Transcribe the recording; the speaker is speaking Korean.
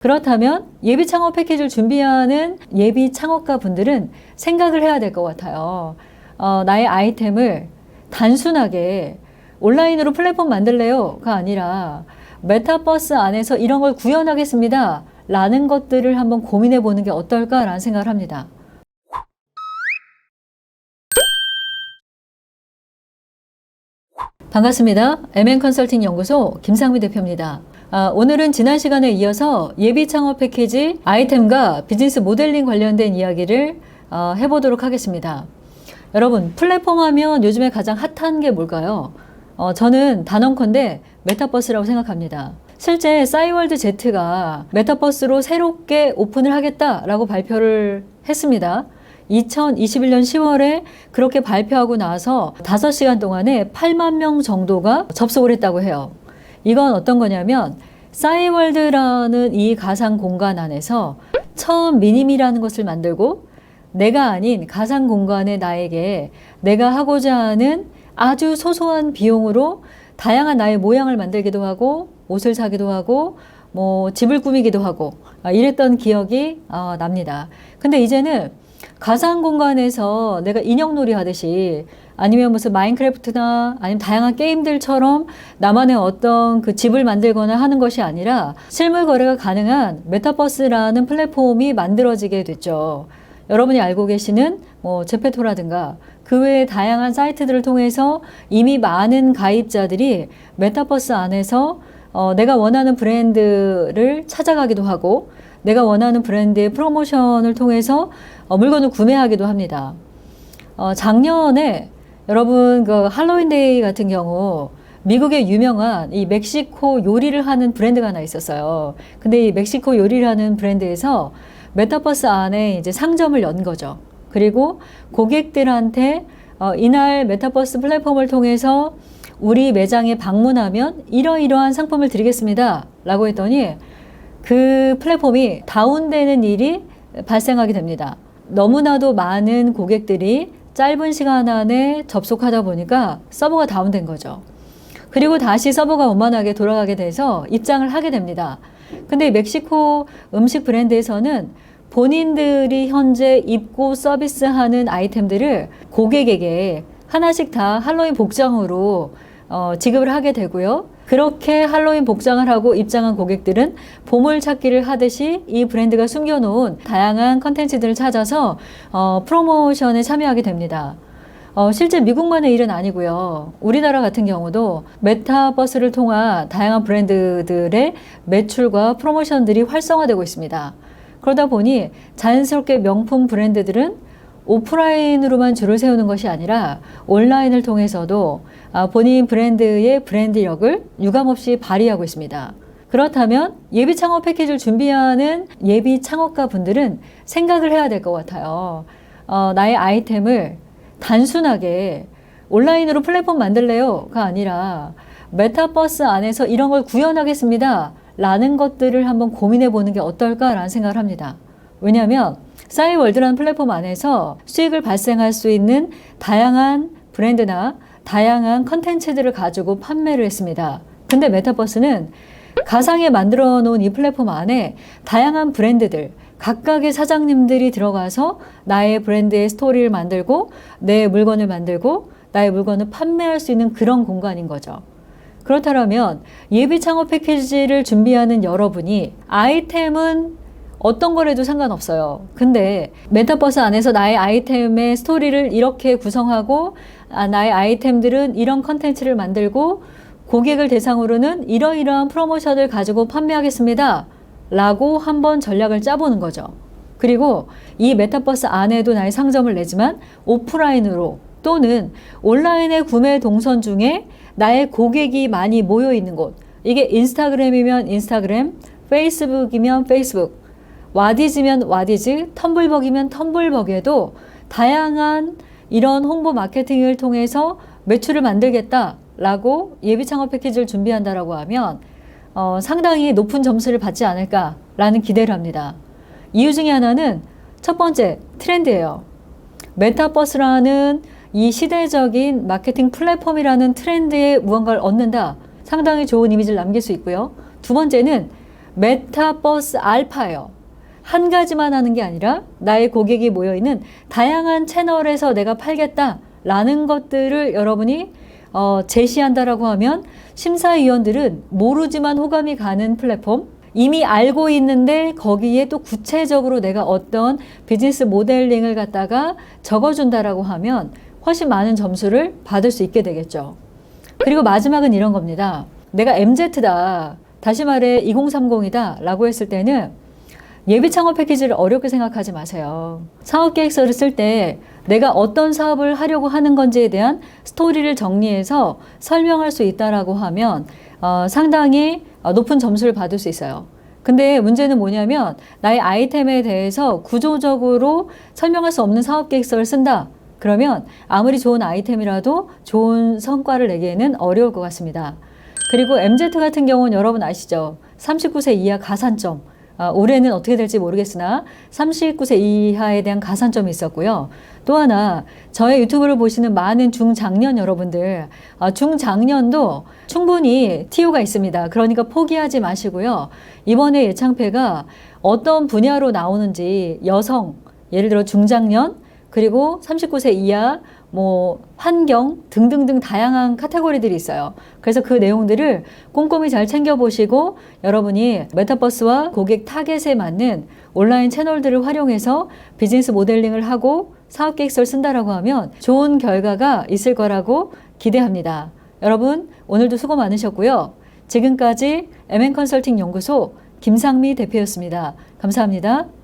그렇다면 예비 창업 패키지를 준비하는 예비 창업가 분들은 생각을 해야 될 것 같아요. 어, 나의 아이템을 단순하게 온라인으로 플랫폼 만들래요가 아니라 메타버스 안에서 이런 걸 구현하겠습니다. 라는 것들을 한번 고민해 보는 게 어떨까라는 생각을 합니다. 반갑습니다. MN 컨설팅 연구소 김상미 대표입니다. 아, 오늘은 지난 시간에 이어서 예비 창업 패키지 아이템과 비즈니스 모델링 관련된 이야기를 어, 해보도록 하겠습니다. 여러분, 플랫폼 하면 요즘에 가장 핫한 게 뭘까요? 어, 저는 단언컨대 메타버스라고 생각합니다. 실제 싸이월드 Z가 메타버스로 새롭게 오픈을 하겠다라고 발표를 했습니다. 2021년 10월에 그렇게 발표하고 나서 5시간 동안에 8만 명 정도가 접속을 했다고 해요. 이건 어떤 거냐면 싸이월드라는 이 가상 공간 안에서 처음 미님이라는 것을 만들고 내가 아닌 가상 공간에 나에게 내가 하고자 하는 아주 소소한 비용으로 다양한 나의 모양을 만들기도 하고 옷을 사기도 하고 뭐 집을 꾸미기도 하고 아, 이랬던 기억이 어, 납니다. 근데 이제는 가상 공간에서 내가 인형놀이 하듯이 아니면 무슨 마인크래프트나 아니면 다양한 게임들처럼 나만의 어떤 그 집을 만들거나 하는 것이 아니라 실물 거래가 가능한 메타버스라는 플랫폼이 만들어지게 됐죠. 여러분이 알고 계시는 뭐 제페토라든가 그 외에 다양한 사이트들을 통해서 이미 많은 가입자들이 메타버스 안에서 어, 내가 원하는 브랜드를 찾아가기도 하고 내가 원하는 브랜드의 프로모션을 통해서 어, 물건을 구매하기도 합니다. 어, 작년에 여러분 그 할로윈데이 같은 경우 미국의 유명한 이 멕시코 요리를 하는 브랜드가 하나 있었어요. 근데 이 멕시코 요리를 하는 브랜드에서 메타버스 안에 이제 상점을 연 거죠. 그리고 고객들한테 어, 이날 메타버스 플랫폼을 통해서 우리 매장에 방문하면 이러이러한 상품을 드리겠습니다. 라고 했더니 그 플랫폼이 다운되는 일이 발생하게 됩니다. 너무나도 많은 고객들이 짧은 시간 안에 접속하다 보니까 서버가 다운된 거죠. 그리고 다시 서버가 원만하게 돌아가게 돼서 입장을 하게 됩니다. 근데 멕시코 음식 브랜드에서는 본인들이 현재 입고 서비스하는 아이템들을 고객에게 하나씩 다 할로윈 복장으로 어, 지급을 하게 되고요. 그렇게 할로윈 복장을 하고 입장한 고객들은 보물 찾기를 하듯이 이 브랜드가 숨겨놓은 다양한 컨텐츠들을 찾아서 어, 프로모션에 참여하게 됩니다. 어, 실제 미국만의 일은 아니고요. 우리나라 같은 경우도 메타버스를 통한 다양한 브랜드들의 매출과 프로모션들이 활성화되고 있습니다. 그러다 보니 자연스럽게 명품 브랜드들은 오프라인으로만 줄을 세우는 것이 아니라 온라인을 통해서도 아, 본인 브랜드의 브랜드력을 유감없이 발휘하고 있습니다. 그렇다면 예비 창업 패키지를 준비하는 예비 창업가 분들은 생각을 해야 될 것 같아요. 어, 나의 아이템을 단순하게 온라인으로 플랫폼 만들래요가 아니라 메타버스 안에서 이런 걸 구현하겠습니다. 라는 것들을 한번 고민해 보는 게 어떨까라는 생각을 합니다. 왜냐하면 싸이월드라는 플랫폼 안에서 수익을 발생할 수 있는 다양한 브랜드나 다양한 컨텐츠들을 가지고 판매를 했습니다. 근데 메타버스는 가상에 만들어 놓은 이 플랫폼 안에 다양한 브랜드들, 각각의 사장님들이 들어가서 나의 브랜드의 스토리를 만들고 내 물건을 만들고 나의 물건을 판매할 수 있는 그런 공간인 거죠. 그렇다면 예비 창업 패키지를 준비하는 여러분이 아이템은 어떤 거래도 상관없어요. 근데 메타버스 안에서 나의 아이템의 스토리를 이렇게 구성하고 아, 나의 아이템들은 이런 컨텐츠를 만들고 고객을 대상으로는 이러이러한 프로모션을 가지고 판매하겠습니다. 라고 한번 전략을 짜보는 거죠. 그리고 이 메타버스 안에도 나의 상점을 내지만 오프라인으로 또는 온라인의 구매 동선 중에 나의 고객이 많이 모여 있는 곳. 이게 인스타그램이면 인스타그램, 페이스북이면 페이스북, 와디즈면 와디즈, 텀블벅이면 텀블벅에도 다양한 이런 홍보 마케팅을 통해서 매출을 만들겠다라고 예비 창업 패키지를 준비한다라고 하면 어, 상당히 높은 점수를 받지 않을까라는 기대를 합니다. 이유 중에 하나는 첫 번째 트렌드예요. 메타버스라는 이 시대적인 마케팅 플랫폼이라는 트렌드에 무언가를 얻는다. 상당히 좋은 이미지를 남길 수 있고요. 두 번째는 메타버스 알파예요. 한 가지만 하는 게 아니라 나의 고객이 모여 있는 다양한 채널에서 내가 팔겠다라는 것들을 여러분이 어, 제시한다라고 하면 심사위원들은 모르지만 호감이 가는 플랫폼 이미 알고 있는데 거기에 또 구체적으로 내가 어떤 비즈니스 모델링을 갖다가 적어준다라고 하면 훨씬 많은 점수를 받을 수 있게 되겠죠. 그리고 마지막은 이런 겁니다. 내가 MZ다. 다시 말해 2030이다. 라고 했을 때는 예비 창업 패키지를 어렵게 생각하지 마세요. 사업 계획서를 쓸 때 내가 어떤 사업을 하려고 하는 건지에 대한 스토리를 정리해서 설명할 수 있다라고 하면 어, 상당히 어, 높은 점수를 받을 수 있어요. 근데 문제는 뭐냐면 나의 아이템에 대해서 구조적으로 설명할 수 없는 사업 계획서를 쓴다. 그러면 아무리 좋은 아이템이라도 좋은 성과를 내기에는 어려울 것 같습니다. 그리고 MZ 같은 경우는 여러분 아시죠? 39세 이하 가산점. 아, 올해는 어떻게 될지 모르겠으나 39세 이하에 대한 가산점이 있었고요. 또 하나 저의 유튜브를 보시는 많은 중장년 여러분들 아, 중장년도 충분히 TO가 있습니다. 그러니까 포기하지 마시고요. 이번에 예창패가 어떤 분야로 나오는지 여성 예를 들어 중장년 그리고 39세 이하 뭐 환경 등등등 다양한 카테고리들이 있어요. 그래서 그 내용들을 꼼꼼히 잘 챙겨보시고 여러분이 메타버스와 고객 타겟에 맞는 온라인 채널들을 활용해서 비즈니스 모델링을 하고 사업 계획서를 쓴다라고 하면 좋은 결과가 있을 거라고 기대합니다. 여러분 오늘도 수고 많으셨고요. 지금까지 MN 컨설팅 연구소 김상미 대표였습니다. 감사합니다.